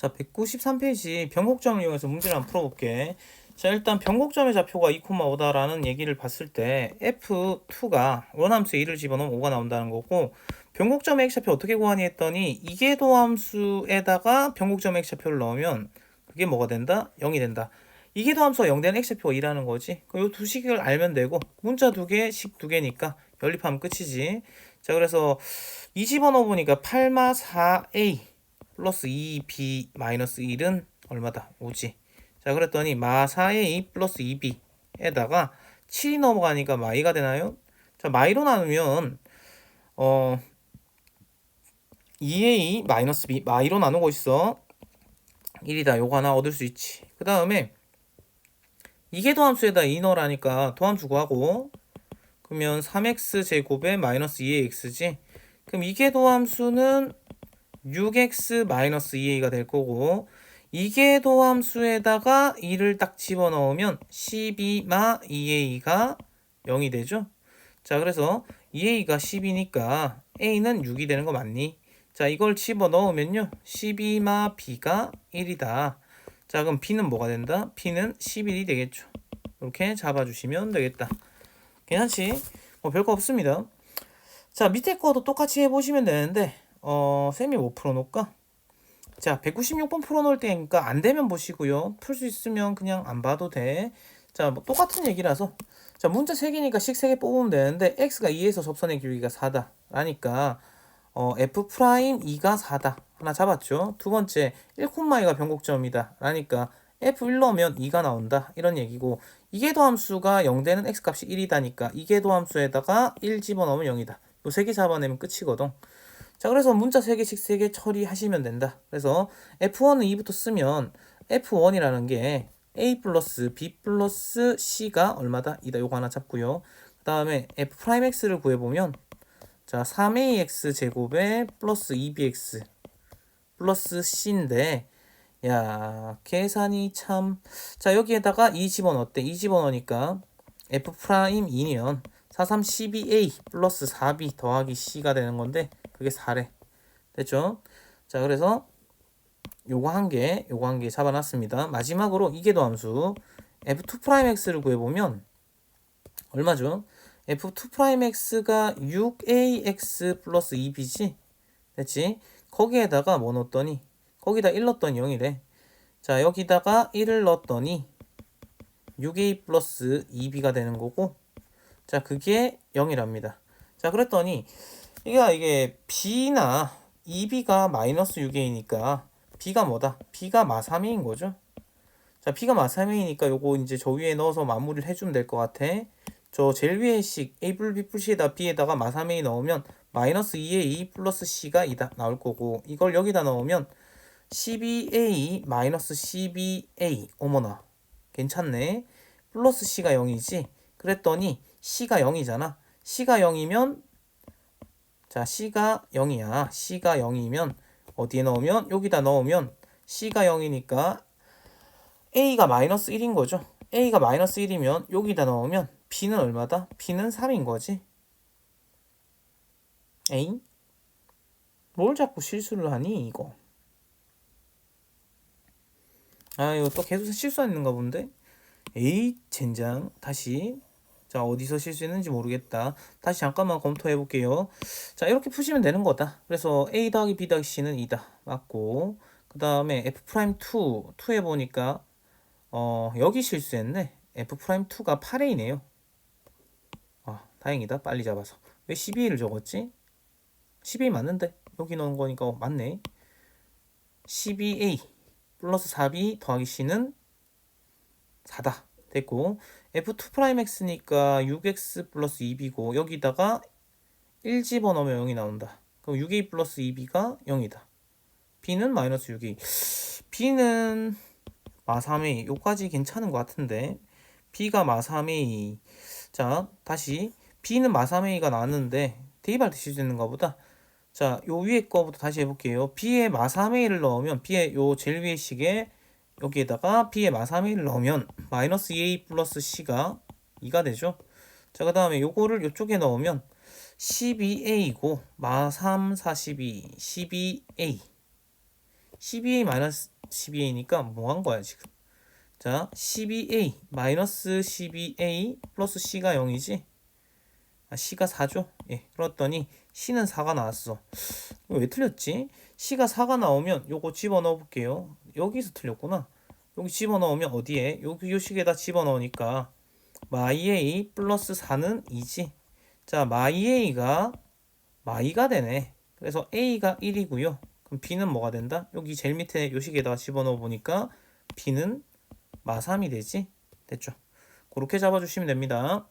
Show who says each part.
Speaker 1: 자, 193페이지 변곡점을 이용해서 문제를 한번 풀어볼게. 자, 일단 변곡점의 좌표가 2,5다라는 얘기를 봤을 때 F2가 원함수에 1을 집어넣으면 5가 나온다는 거고 변곡점의 X좌표 어떻게 구하니 했더니 이계도 함수에다가 변곡점의 X좌표를 넣으면 그게 뭐가 된다? 0이 된다. 이계도 함수가 0 되는 X좌표가 2라는 거지. 이두 식을 알면 되고 문자 두 개, 식 두 개니까 연립하면 끝이지. 자, 그래서 이 집어넣어 보니까 8마 4A 플러스 2b 마이너스 1은 얼마다? 5지. 자, 그랬더니 마 4a 플러스 2b에다가 7이 넘어가니까 마이가 되나요? 자, 마이로 나누면 어 2a 마이너스 b 마이로 나누고 있어. 1이다. 요거 하나 얻을 수 있지. 그 다음에 이게 도함수에다 2 넣으라니까 도함수 구하고 그러면 3x 제곱에 마이너스 2ax지. 그럼 이게 도함수는 6x 마이너스 2a가 될 거고 이게 도함수에다가 2를 딱 집어넣으면 12마 2a가 0이 되죠. 자 그래서 2a가 10이니까 a는 6이 되는 거 맞니? 자 이걸 집어넣으면요 12마 b가 1이다. 자 그럼 b는 뭐가 된다? b는 11이 되겠죠. 이렇게 잡아주시면 되겠다. 괜찮지? 뭐 별거 없습니다. 자 밑에 거도 똑같이 해보시면 되는데 어, 쌤이 뭐 풀어놓을까? 자, 196번 풀어놓을 때니까 안 되면 보시고요. 풀 수 있으면 그냥 안 봐도 돼. 자, 뭐 똑같은 얘기라서. 자, 문자 3개니까 식 3개 뽑으면 되는데 x가 2에서 접선의 길이가 4다. 라니까 어, f 프라임 2가 4다. 하나 잡았죠. 두 번째 1콤마이가 변곡점이다. 라니까 f1 넣으면 2가 나온다. 이런 얘기고 이계 도함수가 0되는 x값이 1이다니까 이계 도함수에다가 1 집어넣으면 0이다. 요 세 개 잡아내면 끝이거든. 자, 그래서 문자 3개씩 3개 처리하시면 된다. 그래서 F1은 2부터 쓰면 F1이라는 게 A 플러스 B 플러스 C가 얼마다? 이다. 요거 하나 잡고요. 그 다음에 F 프라임 X를 구해보면 자, 3AX 제곱에 플러스 2BX 플러스 C인데 야, 계산이 참. 자, 여기에다가 2 집어넣었대. 2 집어넣으니까 F 프라임 2면 43 12A 플러스 4B 더하기 C가 되는 건데 그게 4래. 됐죠? 자, 그래서 요거 한 개, 요거 한 개 잡아놨습니다. 마지막으로 이계도 함수 f2'x를 구해보면 얼마죠? f2'x가 6ax 플러스 2b지? 됐지? 거기에다가 뭐 넣었더니 거기다 1 넣었더니 0이래. 자, 여기다가 1을 넣었더니 6a 플러스 2b가 되는 거고 자, 그게 0이랍니다. 자, 그랬더니 이게 이게 b나 2b가 마이너스 6a니까 b가 뭐다? b가 마3a인 거죠. 자, b가 마3a니까 요거 이제 저 위에 넣어서 마무리를 해주면 될 것 같아. 저 제일 위에 식 a 플 b 플시에다 b에다가 마3a 넣으면 마이너스 2a 플러스 c가 이다 나올 거고 이걸 여기다 넣으면 12a 마이너스 12a 어머나 괜찮네 플러스 c가 0이지 그랬더니 c가 0이잖아 c가 0이면 자, C가 0이야. C가 0이면 어디에 넣으면 여기다 넣으면 C가 0이니까 A가 마이너스 1인 거죠. A가 마이너스 1이면 여기다 넣으면 B는 얼마다? B는 3인 거지. 에잉? 뭘 자꾸 실수를 하니 이거? 아 이거 또 계속 실수하는가 본데? 에이 젠장 다시 자, 어디서 실수했는지 모르겠다. 다시 잠깐만 검토해 볼게요. 자, 이렇게 푸시면 되는 거다. 그래서 A 더하기 B 더하기 C는 2다. 맞고. 그 다음에 F 프라임 2, 2에 보니까, 어, 여기 실수했네. F 프라임 2가 8A네요. 아, 다행이다. 빨리 잡아서. 왜 12A를 적었지? 12A 맞는데? 여기 넣은 거니까 어, 맞네. 12A 플러스 4B 더하기 C는 4다. 됐고 f2'x니까 6x 플러스 2b고 여기다가 1 집어넣으면 0이 나온다. 그럼 6a 플러스 2b가 0이다. b는 마이너스 6a. b는 마3a. 요까지 괜찮은 것 같은데 b가 마3a. 자 다시 b는 마3a가 나왔는데 대입할 때 실수했는가 보다. 자, 요 위에 거부터 다시 해볼게요. b에 마3a를 넣으면 b의 요 제일 위에 식에 여기에다가 b의 마3a를 넣으면 마이너스 2a 플러스 c가 2가 되죠. 자, 그 다음에 요거를 이쪽에 넣으면 12a이고 마3 42 12a 12a 마이너스 12a니까 뭐 한 거야 지금? 자 12a 마이너스 12a 플러스 c가 0이지? 아 c가 4죠? 예 그랬더니 c는 4가 나왔어. 왜 틀렸지? c가 4가 나오면 요거 집어넣어 볼게요 여기서 틀렸구나. 여기 집어넣으면 어디에? 여기 요식에다 집어넣으니까 마이 a 플러스 4는 2지. 자 마이 a가 마이가 되네. 그래서 a가 1이고요. 그럼 b는 뭐가 된다? 여기 제일 밑에 요식에다가 집어넣어 보니까 b는 마3이 되지? 됐죠. 그렇게 잡아주시면 됩니다